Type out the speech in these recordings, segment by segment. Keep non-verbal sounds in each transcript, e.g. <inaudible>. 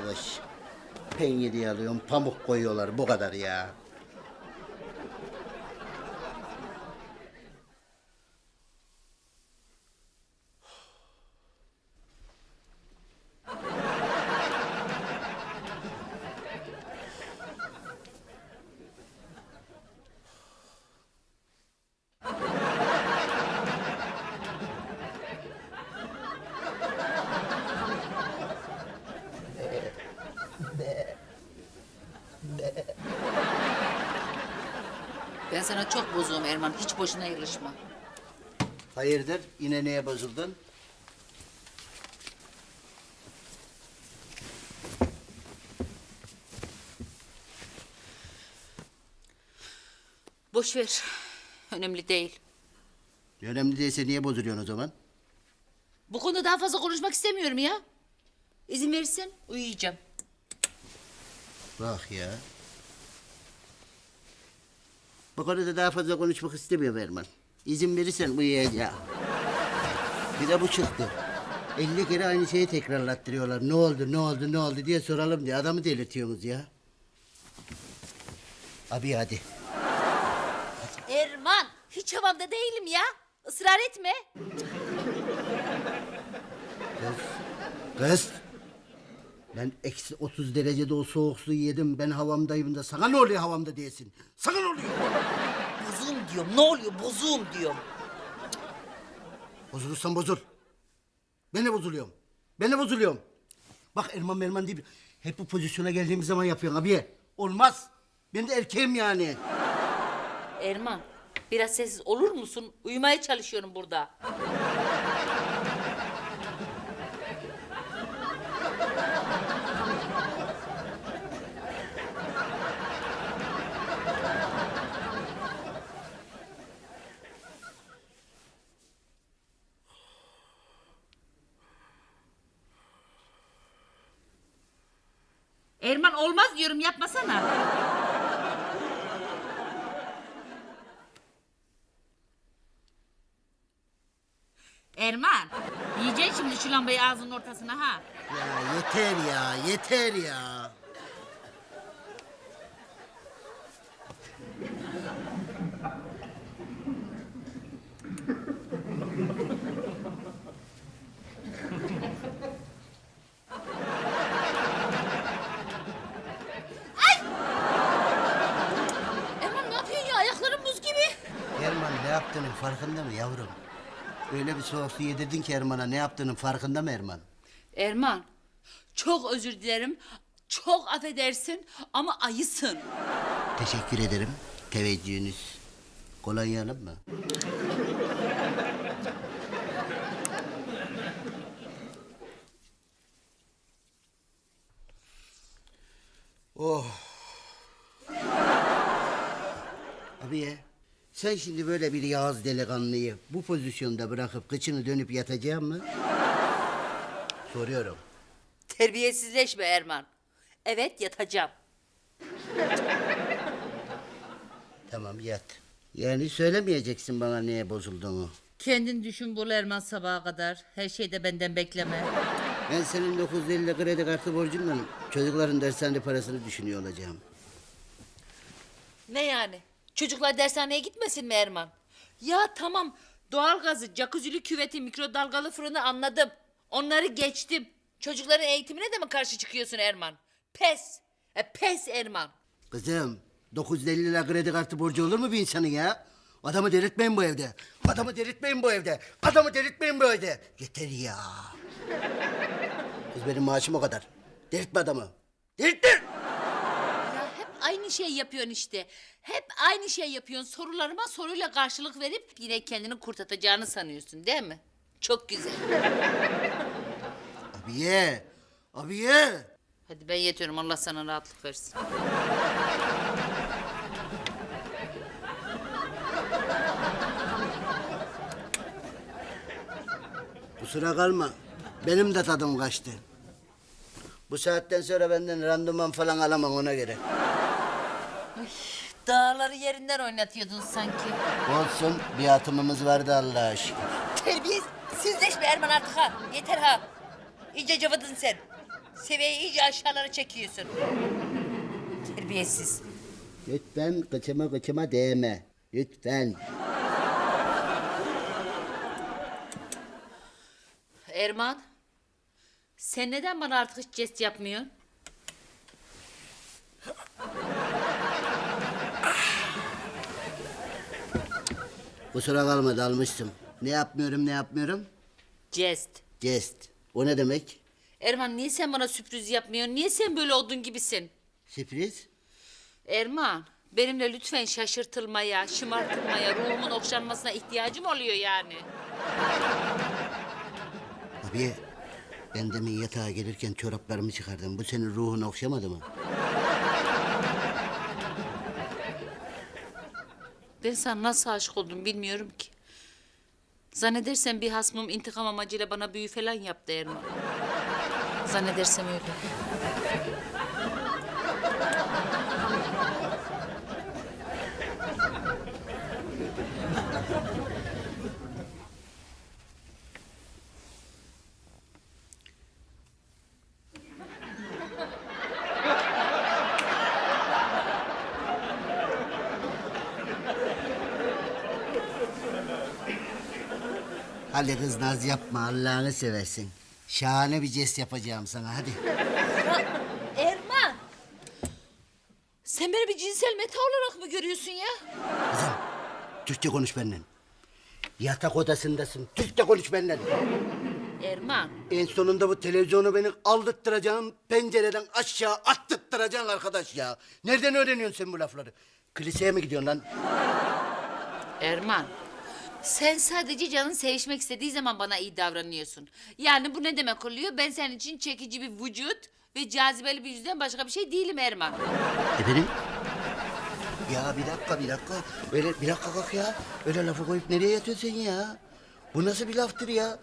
Arkadaş diye alıyorum pamuk koyuyorlar bu kadar ya. Ben sana çok bozuğum Erman. Hiç boşuna yarışma. Hayırdır yine neye bozuldun? Boş ver. Önemli değil. Önemli değilse niye bozuluyorsun o zaman? Bu konuda daha fazla konuşmak istemiyorum ya. İzin verirsen uyuyacağım. Bak ya. Bu konuda daha fazla konuşmak istemiyorum Erman. İzin verirsen uyuyacağım. Bir de bu çıktı. 50 kere aynı şeyi tekrarlattırıyorlar. Ne oldu, ne oldu, ne oldu diye soralım diye. Adamı delirtiyorsunuz ya. Abi hadi. Erman, hiç havamda değilim ya. Israr etme. Kız. Ben eksi 30 derecede o soğuk suyu yedim. Ben havamdayım da sana ne oluyor havamda diyesin. Sana ne oluyor? Bozuğum diyorum. Ne oluyor? Bozuğum diyorum. Bozulursan bozul. Ben de bozuluyorum. Ben de bozuluyorum. Bak Erman Merman değil. Hep bu pozisyona geldiğimiz zaman yapıyorsun abiye. Olmaz. Ben de erkeğim yani. Erman, biraz sessiz olur musun? Uyumaya çalışıyorum burada. Erman olmaz diyorum yapmasana. Erman, yiyeceksin şimdi şu lambayı ağzının ortasına ha. Ya yeter ya, yeter ya. Erman ne yapıyorsun ya? Ayakların buz gibi. Erman ne yaptığının farkında mı yavrum? Öyle bir soğuk su yedirdin ki Erman'a ne yaptığının farkında mı Erman? Erman, çok özür dilerim. Çok affedersin ama ayısın. Teşekkür ederim. Teveccühünüz. Kolonyalım mı? Oh. Abiye, sen şimdi böyle bir Yağız delikanlıyı bu pozisyonda bırakıp kıçını dönüp yatacak mı? Soruyorum. Terbiyesizleşme Erman. Evet yatacağım. Tamam yat. Yani söylemeyeceksin bana niye bozulduğunu. Kendin düşün bul Erman sabaha kadar. Her şeyde benden bekleme. Ben senin 950 kredi kartı borcunla çocukların dershane parasını düşünüyor olacağım. Ne yani? Çocuklar dershaneye gitmesin mi Erman? Ya tamam doğalgazı, jacuzzi'li küveti, mikrodalgalı fırını anladım. Onları geçtim. Çocukların eğitimine de mi karşı çıkıyorsun Erman? Pes. E, pes Erman. Kızım 950 lira kredi kartı borcu olur mu bir insanın ya? Adamı delirtmeyin bu evde. Adamı delirtmeyin bu evde. Adamı delirtmeyin bu evde. Yeter ya. Kız benim maaşım o kadar. Delirtme adamı. Delirttir. Aynı şey yapıyorsun işte. Hep aynı şey yapıyorsun. Sorularıma soruyla karşılık verip yine kendini kurtaracağını sanıyorsun değil mi? Çok güzel. <laughs> Abiye. Abiye. Hadi ben yetiyorum. Allah sana rahatlık versin. Kusura kalma. Benim de tadım kaçtı. Bu saatten sonra benden randıman falan alamam ona göre. Dağları yerinden oynatıyordun sanki. Olsun bir atımımız vardı Allah'a şükür. Terbiyesizleşme Erman artık ha. Yeter ha. İyice cıvıdın sen. Seviyeyi iyice aşağılara çekiyorsun. Terbiyesiz. Lütfen kıçıma kıçıma değme. Lütfen. Erman. Sen neden bana artık hiç jest yapmıyorsun? Kusura kalma dalmıştım. Ne yapmıyorum ne yapmıyorum? Jest. Jest. O ne demek? Erman niye sen bana sürpriz yapmıyorsun? Niye sen böyle odun gibisin? Sürpriz. Erman, benimle lütfen şaşırtılmaya, şımartılmaya, ruhumun okşanmasına ihtiyacım oluyor yani. Abi ben demin yatağa gelirken çoraplarımı çıkardım. Bu senin ruhunu okşamadı mı? Ben sana nasıl aşık oldum bilmiyorum ki. Zannedersem bir hasmım intikam amacıyla bana büyü falan yaptı Erman. Zannedersem öyle. Hadi kız naz yapma Allah'ını seversin. Şahane bir jest yapacağım sana hadi. Erman! Sen beni bir cinsel meta olarak mı görüyorsun ya? Kızım Türkçe konuş benden. Yatak odasındasın. Türkçe konuş benden. Erman, En sonunda bu televizyonu beni aldırttıracağım. Pencereden aşağı attırttıracaksın arkadaş ya. Nereden öğreniyorsun sen bu lafları? Kiliseye mi gidiyorsun lan? Erman. Sen sadece canın sevişmek istediği zaman bana iyi davranıyorsun. Yani bu ne demek oluyor? Ben senin için çekici bir vücut ve cazibeli bir yüzden başka bir şey değilim Erman. Efendim? Ya bir dakika bir dakika. Öyle bir dakika kalk ya. Öyle lafı koyup nereye yatıyorsun ya? Bu nasıl bir laftır ya?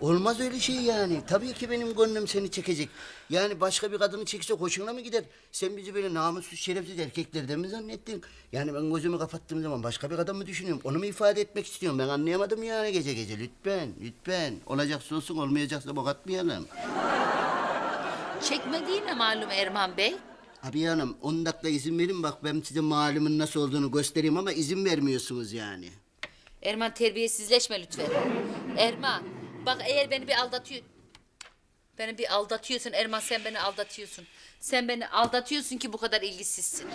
Olmaz öyle şey yani. Tabii ki benim gönlüm seni çekecek. Yani başka bir kadını çekse hoşuna mı gider? Sen bizi böyle namussuz, şerefsiz erkeklerden mi zannettin? Yani ben gözümü kapattığım zaman başka bir kadın mı düşünüyorum? Onu mu ifade etmek istiyorum? Ben anlayamadım yani gece gece. Lütfen, lütfen. Olacaksa olsun, olmayacaksa bok atmayalım. Çekmediğine malum Erman Bey. Abi hanım 10 dakika izin verin bak ben size malumun nasıl olduğunu göstereyim ama izin vermiyorsunuz yani. Erman terbiyesizleşme lütfen. Erman bak eğer beni bir aldatıyor... Beni bir aldatıyorsun Erman sen beni aldatıyorsun. Sen beni aldatıyorsun ki bu kadar ilgisizsin.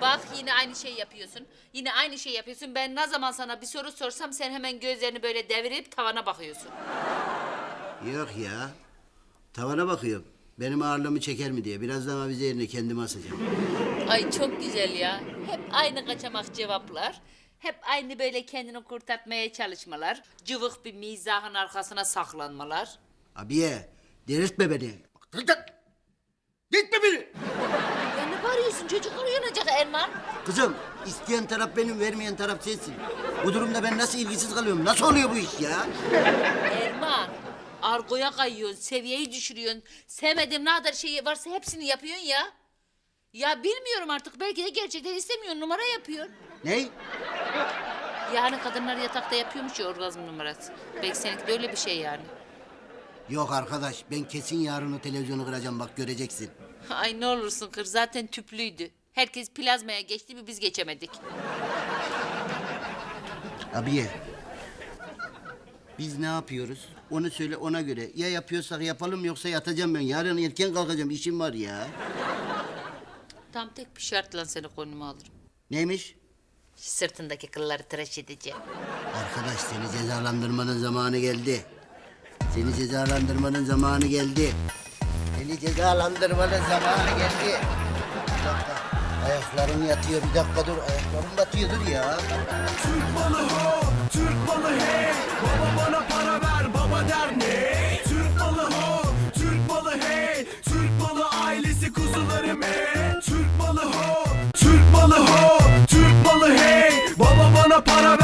Bak yine aynı şey yapıyorsun. Yine aynı şey yapıyorsun. Ben ne zaman sana bir soru sorsam sen hemen gözlerini böyle devirip tavana bakıyorsun. Yok ya. Tavana bakıyorum. Benim ağırlığımı çeker mi diye. Birazdan avize yerine kendimi asacağım. Ay çok güzel ya. Hep aynı kaçamak cevaplar. Hep aynı böyle kendini kurtartmaya çalışmalar. Cıvık bir mizahın arkasına saklanmalar. Abiye delirtme beni. Delirtme beni. Ya ne bağırıyorsun? Çocuklar uyanacak Erman. Kızım isteyen taraf benim vermeyen taraf sensin. Bu durumda ben nasıl ilgisiz kalıyorum? Nasıl oluyor bu iş ya? Erman. Argoya kayıyorsun, seviyeyi düşürüyorsun. Sevmediğim ne kadar şey varsa hepsini yapıyorsun ya. Ya bilmiyorum artık. Belki de gerçekten istemiyor, numara yapıyor. Yani kadınlar yatakta yapıyormuş ya orgazm numarası. Belki seninki de öyle bir şey yani. Yok arkadaş ben kesin yarın o televizyonu kıracağım bak göreceksin. <laughs> Ay ne olursun kır zaten tüplüydü. Herkes plazmaya geçti bir biz geçemedik. Abiye. Biz ne yapıyoruz? Onu söyle ona göre. Ya yapıyorsak yapalım yoksa yatacağım ben. Yarın erken kalkacağım. işim var ya. Tam tek bir şartla seni konuma alırım. Neymiş? Sırtındaki kılları tıraş edeceğim. Arkadaş seni cezalandırmanın zamanı geldi. Seni cezalandırmanın zamanı geldi. Seni cezalandırmanın zamanı geldi. Bir dakika. Ayaklarım yatıyor bir dakika dur. Ayaklarım batıyor dur ya. Türk malı ho, Türk malı hey. para